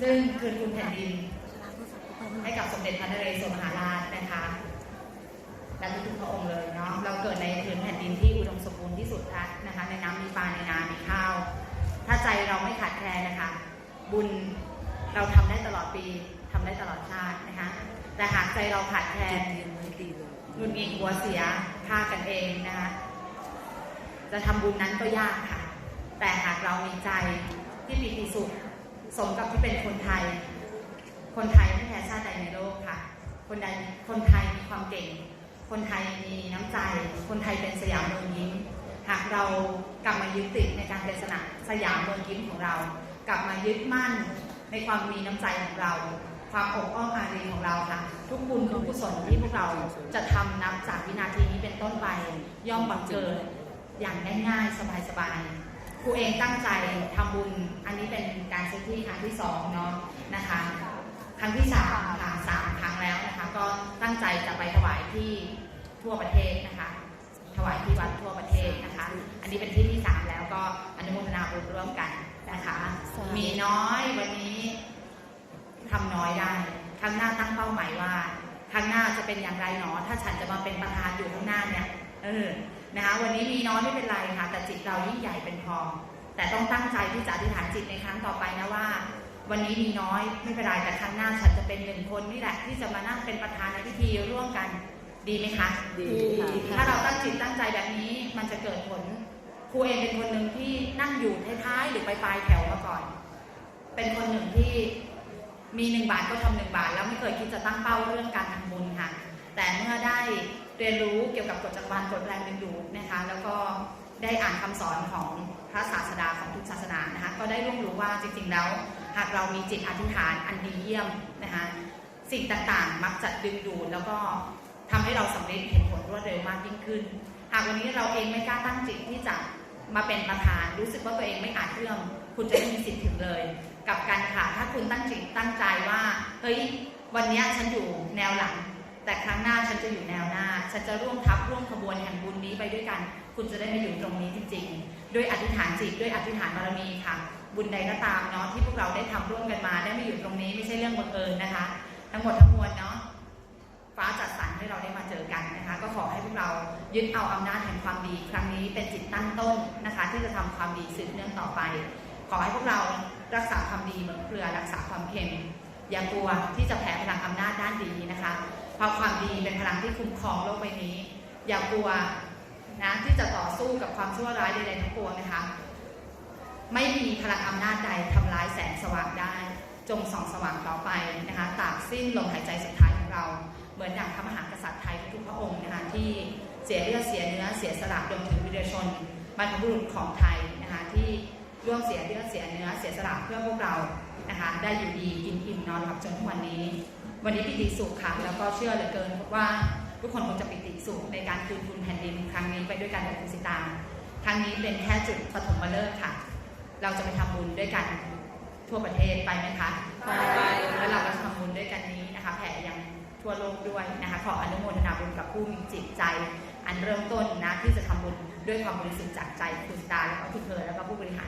ซึ่งคืนทุนแผ่นดิน ให้กับสมเด็จพระนเรศวรมหาราชนะคะและทุกๆพระองค์เลยเนาะเราเกิดในพื้นแผ่นดินที่อุดมสมบูรณ์ที่สุดนะคะ ในน้ำมีปลาในนามีข้าว ถ้าใจเราไม่ขาดแคลนนะคะ บุญเราทำได้ตลอดปีทำได้ตลอดชาตินะคะแต่หากใจเราขาดแคลนหงุดหงิดหัวเสียฆ่ากันเองนะคะจะทำบุญนั้นก็ยากค่ะ แต่หากเรามีใจที่ปีติสุข สมกับที่เป็นคนไทย คนไทยไม่แพ้ชาติใดในโลกค่ะ คนใดคนไทยมีความเก่ง คนไทยมีน้ำใจ คนไทยเป็นสยามเมืองยิ้ม หากเรากลับมายึดติดในการเป็นสนะสยามเมืองยิ้มของเรา กลับมายึดมั่นในความมีน้ำใจของเรา ความอบอ้อมอารีของเราค่ะ ทุกบุญทุกกุศลที่พวกเราจะทำนับจากวินาทีนี้เป็นต้นไป ย่อมบังเกิดอย่างง่ายๆสบายๆ ครูเองตั้งใจทำบุญ อันนี้เป็นการเช็คที่ครั้งที่สองเนาะนะคะ ครั้งที่สามค่ะสามครั้งแล้วนะคะ ก็ตั้งใจจะไปถวายที่ทั่วประเทศนะคะ ถวายที่วัดทั่วประเทศนะคะ อันนี้เป็นที่ที่สามแล้วก็อนุโมทนาบุญร่วมกันนะคะ มีน้อยวันนี้ทำน้อยได้ครั้งหน้าตั้งเป้าหมายว่าครั้งหน้าจะเป็นอย่างไรหนอถ้าฉันจะมาเป็นประธานอยู่ข้างหน้าเนี่ย เออ นะคะวันนี้มีน้อยไม่เป็นไรค่ะแต่จิตเรายิ่งใหญ่เป็นพอแต่ต้องตั้งใจที่จะอธิษฐานจิตในครั้งต่อไปนะว่า วันนี้มีน้อยไม่เป็นไรแต่ครั้งหน้าฉันจะเป็นหนึ่งคนนี่แหละที่จะมานั่งเป็นประธานในพิธีร่วมกันดีไหมคะดีค่ะถ้าเราตั้งจิตตั้งใจแบบนี้มันจะเกิดผลครูเองเป็นคนหนึ่งที่นั่งอยู่ท้ายๆหรือปลายๆแถวมาก่อน เป็นคนหนึ่งที่มีหนึ่งบาทก็ทำหนึ่งบาท แล้วไม่เคยคิดจะตั้งเป้าเรื่องการทำบุญค่ะ แต่เมื่อได้เรียนรู้เกี่ยวกับกฎจักรวาลกฎแรงดึงดูดนะคะแล้วก็ได้อ่านคำสอนของพระศาสดาของทุกศาสนานะคะก็ได้ร่วมรู้ว่าจริงๆแล้ว หากเรามีจิตอธิษฐานอันดีเยี่ยมนะคะสิ่งต่างๆ มักจะดึงดูดแล้วก็ทำให้เราสำเร็จเห็นผลรวดเร็วมากยิ่งขึ้น หากวันนี้เราเองไม่กล้าตั้งจิตที่จะมาเป็นประธาน รู้สึกว่าตัวเองไม่อาจเอื้อมคุณจะไม่มีสิทธิ์ถึงเลย กับการค่ะถ้าคุณตั้งจิตตั้งใจว่าเฮ้ยวันนี้ฉันอยู่แนวหลัง แต่ครั้งหน้าฉันจะอยู่แนวหน้า ฉันจะร่วมทัพร่วมขบวนแห่งบุญนี้ไปด้วยกัน คุณจะได้มาอยู่ตรงนี้จริงๆ ด้วยอธิษฐานจิตด้วยอธิษฐานบารมีค่ะ บุญใดก็ตามเนาะที่พวกเราได้ทำร่วมกันมา ได้มาอยู่ตรงนี้ไม่ใช่เรื่องบังเอิญนะคะ ทั้งหมดทั้งมวลเนาะฟ้าจัดสรรให้เราได้มาเจอกันนะคะ ก็ขอให้พวกเรายึดเอาอำนาจแห่งความดี ครั้งนี้เป็นจิตตั้งต้นนะคะ ที่จะทำความดีสืบเนื่องต่อไป ขอให้พวกเรารักษาความดีเหมือนเกลือรักษาความเค็มอย่ากลัวที่จะแผ่พลังอำนาจด้านดีนะคะ เพราะความดีเป็นพลังที่คุ้มครองโลกใบนี้ อย่ากลัวนะที่จะต่อสู้กับความชั่วร้ายใดๆทั้งปวงนะคะ ไม่มีพลังอำนาจใดทำลายแสงสว่างได้ จงส่องสว่างต่อไปนะคะตาบสิ้นลมหายใจสุดท้ายของเรา เหมือนอย่างพระมหากษัตริย์ไทยทุกพระองค์นะคะที่เสียเลือดเสียเนื้อเสียสละรวมถึงวิรชนบรรพบุรุษของไทยนะคะที่ร่วมเสียเลือดเสียเนื้อเสียสละเพื่อพวกเรานะคะได้อยู่ดีกินอิ่มนอนหลับจนทุกวันนี้ วันนี้ปิติสุขค่ะ แล้วก็เชื่อเหลือเกินว่าทุกคนคงจะปิติสุขในการคืนทุนแผ่นดินครั้งนี้ไปด้วยกันกับคุณสิตางครั้งนี้เป็นแค่จุดปฐมฤกษ์ค่ะ เราจะไปทำบุญด้วยกันทั่วประเทศไปไหมคะไปแล้วเราก็ทำบุญด้วยกันนี้นะคะ แผ่ยังทั่วโลกด้วยนะคะ ขออนุโมทนาบุญกับผู้มีจิตใจ อันเริ่มต้นนะที่จะทำบุญด้วยความบริสุทธิ์จากใจคุณตาแล้วก็คุณเธอแล้วก็ผู้บริหาร